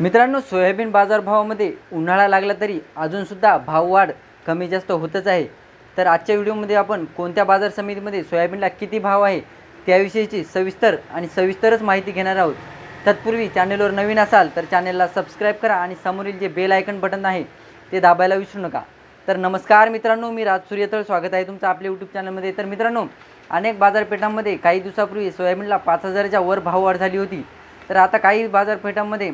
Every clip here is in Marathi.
मित्रांनो सोयाबीन बाजारभावामध्ये उन्हाळा लागला तरी अजूनसुद्धा भाववाढ कमी जास्त होतच आहे. तर आजच्या व्हिडिओमध्ये आपण कोणत्या बाजार समितीमध्ये सोयाबीनला किती भाव आहे त्याविषयीची सविस्तर आणि सविस्तरच माहिती घेणार आहोत. तत्पूर्वी चॅनेलवर नवीन असाल तर चॅनेलला सबस्क्राईब करा आणि समोरील जे बेल आयकन बटन आहे ते दाबायला विसरू नका. तर नमस्कार मित्रांनो मी राज सूर्यतळ. स्वागत आहे तुमचं आपल्या यूट्यूब चॅनलमध्ये. तर मित्रांनो अनेक बाजारपेठांमध्ये काही दिवसापूर्वी सोयाबीनला पाच हजाराच्या वर भाववाढ झाली होती. तर आता काही बाजारपेठांमध्ये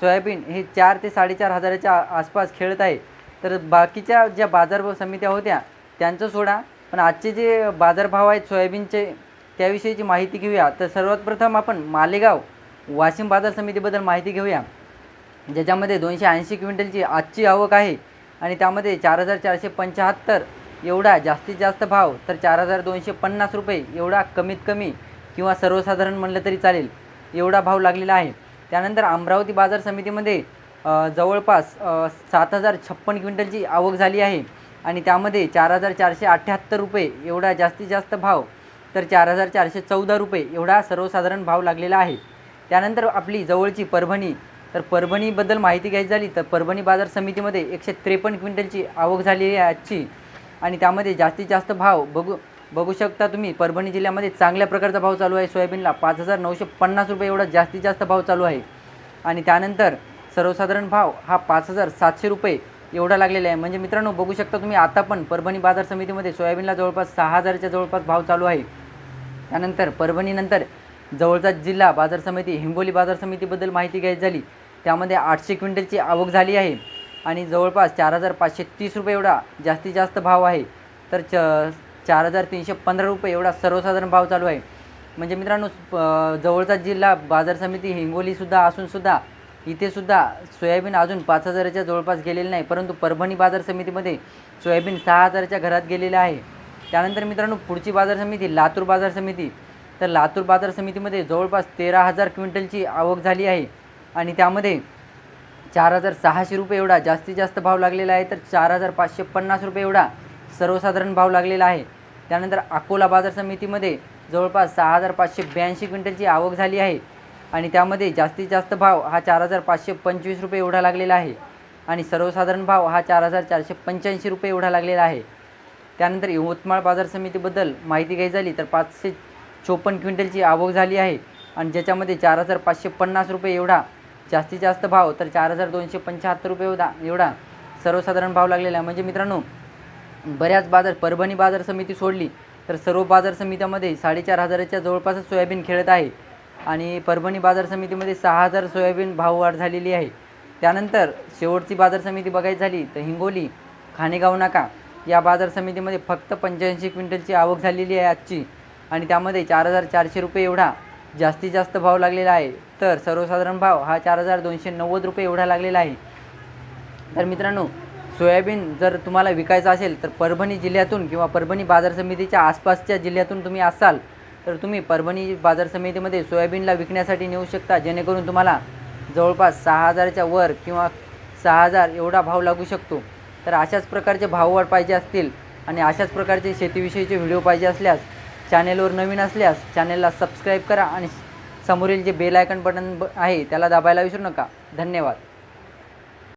सोयाबीन हे चार ते साडेचार हजाराच्या आसपास खेळत आहे. तर बाकीच्या ज्या बाजार समित्या होत्या त्यांचं सोडा. पण आजचे जे बाजारभाव आहेत सोयाबीनचे त्याविषयीची माहिती घेऊया. तर सर्वात प्रथम आपण मालेगाव वाशिम बाजार समितीबद्दल माहिती घेऊया. ज्याच्यामध्ये दोनशे ऐंशी क्विंटलची आजची आवक आहे आणि त्यामध्ये चार हजार चारशे पंच्याहत्तर एवढा जास्तीत जास्त भाव तर चार हजार दोनशे पन्नास रुपये एवढा कमीत कमी किंवा सर्वसाधारण म्हणलं तरी चालेल एवढा भाव लागलेला आहे. त्यानंतर अमरावती बाजार समितीमध्ये जवळपास सात हजार छप्पन क्विंटलची आवक झाली आहे. आणि त्यामध्ये चार हजार चारशे अठ्ठ्याहत्तर रुपये एवढा जास्तीत जास्त भाव तर चार हजार चारशे चौदा रुपये एवढा सर्वसाधारण भाव लागलेला आहे. त्यानंतर आपली जवळची परभणी तर परभणीबद्दल माहिती घ्यायची झाली तर परभणी बाजार समितीमध्ये एकशे त्रेपन्न क्विंटलची आवक झालेली आहे आजची. आणि त्यामध्ये जास्तीत जास्त भाव बघू बघू शकता तुम्ही परभणी जिल्ह्यामध्ये चांगल्या प्रकारचा भाव चालू आहे सोयाबीनला. पाच हजार नऊशे पन्नास रुपये एवढा जास्तीत जास्त भाव चालू आहे. आणि त्यानंतर सर्वसाधारण भाव हा पाच हजार सातशे रुपये एवढा लागलेला आहे. म्हणजे मित्रांनो बघू शकता तुम्ही आता पण परभणी बाजार समितीमध्ये सोयाबीनला जवळपास सहा हजारच्या जवळपास भाव चालू आहे. त्यानंतर परभणीनंतर जवळचा जिल्हा बाजार समिती हिंगोली बाजार समितीबद्दल माहिती घ्यायची झाली. त्यामध्ये आठशे क्विंटलची आवक झाली आहे. आणि जवळपास चार हजार पाचशे तीस रुपये एवढा जास्तीत जास्त भाव आहे. तर च चार हजार तीनशे पंधरा रुपये एवढा सर्वसाधारण भाव चालू आहे. म्हणजे मित्रांनो जवळचा जिल्हा बाजार समिती हिंगोलीसुद्धा असूनसुद्धा इथेसुद्धा सोयाबीन अजून पाच हजाराच्या जवळपास गेलेलं नाही. परंतु परभणी बाजार समितीमध्ये सोयाबीन सहा हजाराच्या घरात गेलेलं आहे. त्यानंतर मित्रांनो पुढची बाजार समिती लातूर बाजार समिती. तर लातूर बाजार समितीमध्ये जवळपास तेरा हजार क्विंटलची आवक झाली आहे. आणि त्यामध्ये चार हजार सहाशे रुपये एवढा जास्तीत जास्त भाव लागलेला आहे. तर चार हजार पाचशे पन्नास रुपये एवढा सर्वसाधारण भाव लागलेला आहे. त्यानंतर अकोला बाजार समितीमध्ये जवळपास सहा हजार पाचशे ब्याऐंशी क्विंटलची आवक झाली आहे. आणि त्यामध्ये जास्तीत जास्त भाव हा चार हजार पाचशे पंचवीस रुपये एवढा लागलेला आहे. आणि सर्वसाधारण भाव हा चार हजार चारशे पंच्याऐंशी रुपये एवढा लागलेला आहे. त्यानंतर यवतमाळ बाजार समितीबद्दल माहिती घ्यायची झाली तर पाचशे चोपन्न क्विंटलची आवक झाली आहे. आणि ज्याच्यामध्ये चार हजार पाचशे पन्नास रुपये एवढा जास्तीत जास्त भाव तर चार हजार दोनशे पंच्याहत्तर रुपये एवढा एवढा सर्वसाधारण भाव लागलेला आहे. म्हणजे मित्रांनो बऱ्याच बाजार परभणी बाजार समिती सोडली तर सर्व बाजार समित्यामध्ये साडेचार हजाराच्या जवळपासच सोयाबीन खेळत आहे. आणि परभणी बाजार समितीमध्ये सहा हजार सोयाबीन भाववाढ झालेली आहे. त्यानंतर शेवटची बाजार समिती बघायची झाली तर हिंगोली खाणेगाव नाका या बाजार समितीमध्ये फक्त पंच्याऐंशी क्विंटलची आवक झालेली आहे आजची. आणि त्यामध्ये चार हजार चारशे रुपये एवढा जास्तीत जास्त भाव लागलेला आहे. तर सर्वसाधारण भाव हा चार हजार दोनशे नव्वद रुपये एवढा लागलेला आहे. तर मित्रांनो सोयाबीन जर तुम्हाला विकायचं असेल तर परभणी जिल्ह्यातून किंवा परभणी बाजार समितीच्या आसपासच्या जिल्ह्यातून तुम्ही असाल तर तुम्ही परभणी बाजार समितीमध्ये सोयाबीनला विकण्यासाठी नेऊ शकता जेणेकरून तुम्हाला जवळपास सहा हजाराच्या वर किंवा सहा हजार एवढा भाव लागू शकतो. तर अशाच प्रकारचे भाववाढ पाहिजे असतील आणि अशाच प्रकारचे शेतीविषयीचे व्हिडिओ पाहिजे असल्यास चॅनेलवर नवीन असल्यास चॅनेलला सबस्क्राईब करा आणि समोरील जे बेल आयकन बटन ब आहे त्याला दाबायला विसरू नका. धन्यवाद.